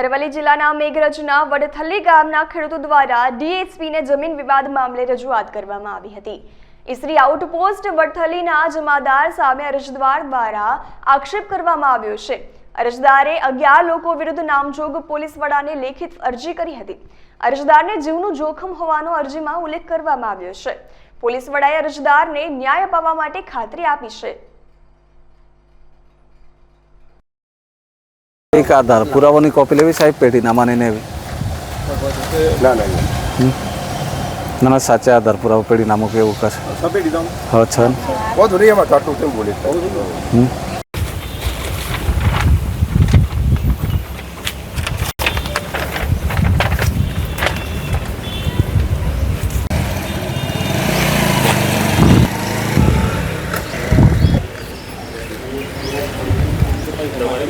અરવલ્લી જિલ્લાના મેઘરજના વડથલ્લી ગામના ખેડૂતો દ્વારા ડીએસપીને જમીન વિવાદ મામલે રજૂઆત કરવામાં આવી હતી. ઇસરી આઉટપોસ્ટ વડથલીના જમાદાર સામે અરજદાર દ્વારા આક્ષેપ કરવામાં આવ્યો છે. અરજદારે અગિયાર લોકો વિરુદ્ધ નામજોગ પોલીસ વડાને લેખિત અરજી કરી હતી. અરજદારને જીવનું જોખમ હોવાનો અરજીમાં ઉલ્લેખ કરવામાં આવ્યો છે. પોલીસ વડાએ અરજદારને ન્યાય અપાવવા માટે ખાતરી આપી છે. એક આધાર પુરાવાની કોપી લેવી સાહેબ પેઢીનામાની ને એવી ના. ના સાચા આધાર પુરાવો પેઢીનામું કે એવું કશે? સપેટી દઉં હા છે இந்த மாதிரி